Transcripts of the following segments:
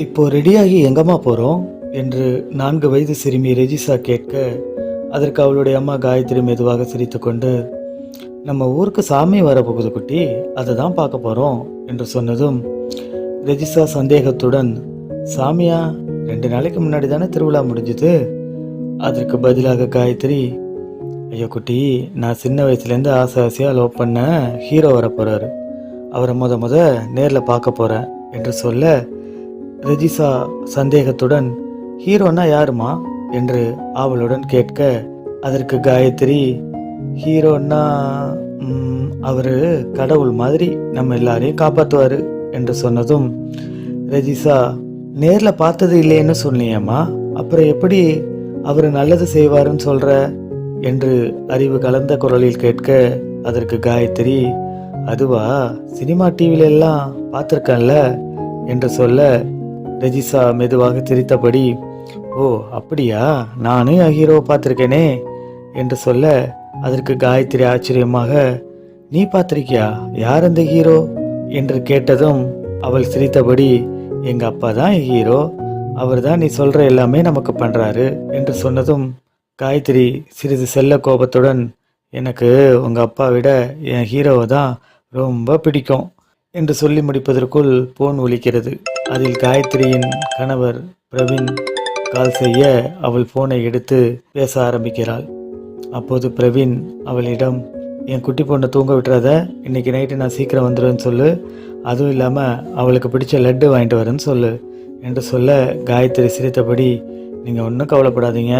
இப்போ ரெடியாகி எங்கம்மா போகிறோம் என்று நான்கு வயது சிறுமி ரெஜிசா கேட்க அதற்கு அவளுடைய அம்மா காயத்ரி மெதுவாக சிரித்துக்கொண்டு நம்ம ஊருக்கு சாமி வரப்போகுது குட்டி அதை தான் பார்க்க போகிறோம் என்று சொன்னதும் ரெஜிசா சந்தேகத்துடன் சாமியா ரெண்டு நாளைக்கு முன்னாடி தானே திருவிழா முடிஞ்சுது? அதற்கு பதிலாக காயத்ரி ஐயோ குட்டி நான் சின்ன வயசுலேருந்து ஆசை ஆசையாக லவ் பண்ண ஹீரோ வர போகிறாரு அவரை முத முத நேரில் பார்க்க போகிறேன் என்று சொல்ல ரெஜிசா சந்தேகத்துடன் ஹீரோனா யாருமா? என்று ஆவலுடன் கேட்க அதற்கு காயத்ரி ஹீரோன்னா அவர் கடவுள் மாதிரி நம்ம எல்லாரையும் காப்பாற்றுவார் என்று சொன்னதும் ரஜிசா நேரில் பார்த்தது இல்லைன்னு சொன்னியம்மா அப்புறம் எப்படி அவர் நல்லது செய்வாருன்னு சொல்கிற என்று அறிவு கலந்த குரலில் கேட்க அதற்கு காயத்ரி அதுவா சினிமா டிவில எல்லாம் பார்த்துருக்கேன்ல? என்று சொல்ல ரெஜிசா மெதுவாக சிரித்தபடி ஓ அப்படியா? நானே ஹீரோவை பார்த்துருக்கேனே என்று சொல்ல அதற்கு காயத்ரி ஆச்சரியமாக நீ பார்த்துருக்கியா? யார் அந்த ஹீரோ? என்று கேட்டதும் அவள் சிரித்தபடி எங்க அப்பா தான் ஹீரோ. அவர் தான் நீ சொல்ற எல்லாமே நமக்கு பண்றாரு என்று சொன்னதும் காயத்ரி சிறிது செல்ல கோபத்துடன் எனக்கு உங்க அப்பா விட என் ஹீரோவை தான் ரொம்ப பிடிக்கும் என்று சொல்லி முடிப்பதற்குள் போன் ஒலிக்கிறது. அதில் காயத்ரியின் கணவர் பிரவீன் கால் செய்ய அவள் ஃபோனை எடுத்து பேச ஆரம்பிக்கிறாள். அப்போது பிரவீன் அவளிடம் என் குட்டி பொண்ணை தூங்க விட்டுறத இன்னைக்கு நைட்டு நான் சீக்கிரம் வந்துடுவேன்னு சொல்லு. அதுவும் இல்லாமல் அவளுக்கு பிடிச்ச லட்டு வாங்கிட்டு வரேன்னு சொல்லு என்று சொல்ல காயத்ரி சிரித்தபடி நீங்கள் ஒன்றும் கவலைப்படாதீங்க.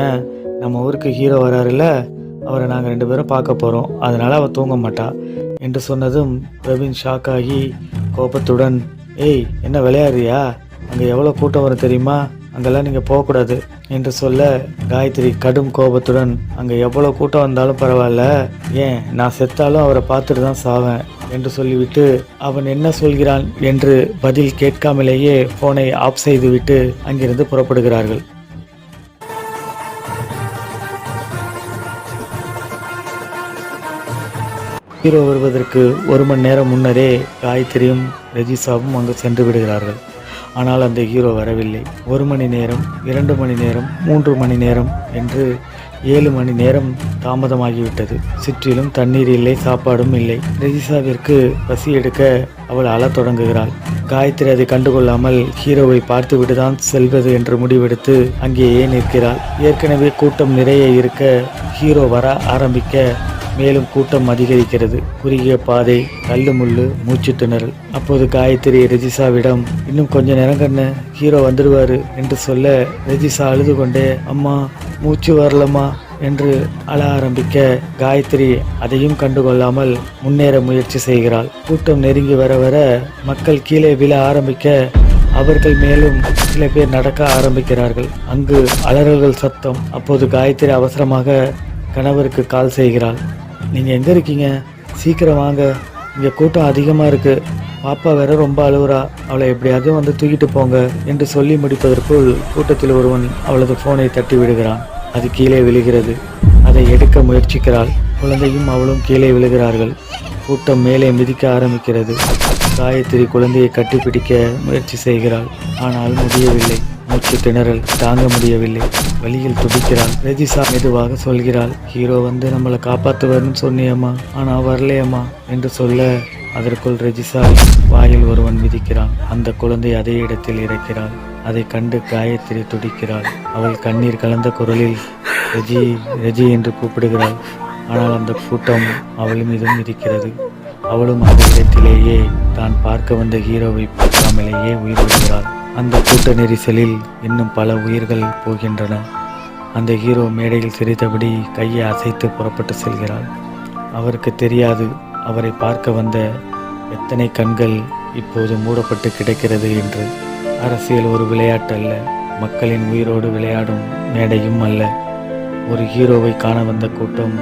நம்ம ஊருக்கு ஹீரோ வராருல்ல. அவரை நாங்கள் ரெண்டு பேரும் பார்க்க போகிறோம் அதனால் அவள் தூங்க மாட்டா என்று சொன்னதும் பிரவீன் ஷாக் ஆகி கோபத்துடன் ஏய் என்ன விளையாடுறியா? அங்கே எவ்வளோ கூட்டம் வரும் தெரியுமா? அங்கெல்லாம் நீங்கள் போகக்கூடாது என்று சொல்ல காயத்ரி கடும் கோபத்துடன் அங்கே எவ்வளோ கூட்டம் வந்தாலும் பரவாயில்ல. ஏன் நான் செத்தாலும் அவரை பார்த்துட்டு தான் சாவேன் என்று சொல்லிவிட்டு அவன் என்ன சொல்கிறான்? என்று பதில் கேட்காமலேயே போனை ஆஃப் செய்துவிட்டு அங்கிருந்து புறப்படுகிறார்கள். ஹீரோ வருவதற்கு ஒரு மணி நேரம் முன்னரே காயத்ரியும் ரஜிசாவும் அங்கு சென்று விடுகிறார்கள். ஆனால் அந்த ஹீரோ வரவில்லை. ஒரு மணி நேரம் இரண்டு மணி நேரம் மூன்று மணி நேரம் என்று ஏழு மணி நேரம் தாமதமாகிவிட்டது. சுற்றிலும் தண்ணீர் இல்லை சாப்பாடும் இல்லை. ரெஜிசாவிற்கு பசி எடுக்க அவள் அழத் தொடங்குகிறாள். காயத்ரி அதை கண்டுகொள்ளாமல் ஹீரோவை பார்த்துவிட்டு தான் செல்வது என்று முடிவெடுத்து அங்கேயே நிற்கிறாள். ஏற்கனவே கூட்டம் நிறைய இருக்க ஹீரோ வர ஆரம்பிக்க மேலும் கூட்டம் அதிகரிக்கிறது. குறுகிய பாதை கல்லு முள்ளு மூச்சு திணறல். அப்போது காயத்ரி ரெஜிசாவிடம் இன்னும் கொஞ்ச நேரம் கண்ணு ஹீரோ வந்துடுவாரு என்று சொல்ல ரெஜிசா அழுது கொண்டே அம்மா மூச்சு வரலம்மா என்று அழ ஆரம்பிக்க காயத்ரி அதையும் கண்டுகொள்ளாமல் முன்னேற முயற்சி செய்கிறாள். கூட்டம் நெருங்கி வர வர மக்கள் கீழே விழ ஆரம்பிக்க அவர்கள் மேலும் சில பேர் நடக்க ஆரம்பிக்கிறார்கள். அங்கு அலறல்கள் சத்தம். அப்போது காயத்ரி அவசரமாக கணவருக்கு கால் செய்கிறாள். நீங்கள் எங்கே இருக்கீங்க? சீக்கிரம் வாங்க. இங்கே கூட்டம் அதிகமாக இருக்குது பாப்பா வேற ரொம்ப அழுவுறா. அவளை எப்படியாவது வந்து தூக்கிட்டு போங்க என்று சொல்லி முடிப்பதற்குள் கூட்டத்தில் ஒருவன் அவளது ஃபோனை தட்டி விடுகிறான். அது கீழே விழுகிறது. அதை எடுக்க முயற்சிக்கிறாள். குழந்தையும் அவளும் கீழே விழுகிறார்கள். கூட்டம் மேலே மிதிக்க ஆரம்பிக்கிறது. காயத்ரி குழந்தையை கட்டிப்பிடிக்க முயற்சி செய்கிறாள். ஆனால் முடியவில்லை. மூச்சு திணறல் தாங்க முடியவில்லை. வழியில் துடிக்கிறாள். ரஜிசா மெதுவாக சொல்கிறாள் ஹீரோ வந்து நம்மளை காப்பாற்றுவார்னு சொன்னியம்மா. ஆனா வரலையம்மா என்று சொல்ல அதற்குள் ரெஜிசா வாயில் ஒருவன் மிதிக்கிறான். அந்த குழந்தை அதே இடத்தில் இறக்கிறாள் அதை கண்டு காயத்ரி துடிக்கிறாள். அவள் கண்ணீர் கலந்த குரலில் ரெஜி ரெஜி என்று கூப்பிடுகிறாள். ஆனால் அந்த கூட்டம் அவள் மீதும் இருக்கிறது அவளும் அந்த இடத்திலேயே தான் பார்க்க வந்த ஹீரோவை பார்க்காமலேயே உயிர் விடுகிறாள். அந்த கூட்ட நெரிசலில் இன்னும் பல உயிர்கள் போகின்றன. அந்த ஹீரோ மேடையில் சிரித்தபடி கையை அசைத்து புறப்பட்டு செல்கிறாள். அவருக்கு தெரியாது அவரை பார்க்க வந்த எத்தனை கண்கள் இப்போது மூடப்பட்டு கிடக்கிறது என்று. அரசியல் ஒரு விளையாட்டு அல்ல மக்களின் உயிரோடு விளையாடும் மேடையும் அல்ல. ஒரு ஹீரோவை காண வந்த கூட்டம்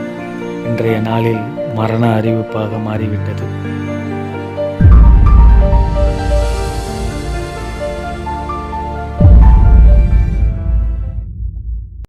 இன்றைய நாளில் மரண அறிவிப்பாக மாறிவிட்டது.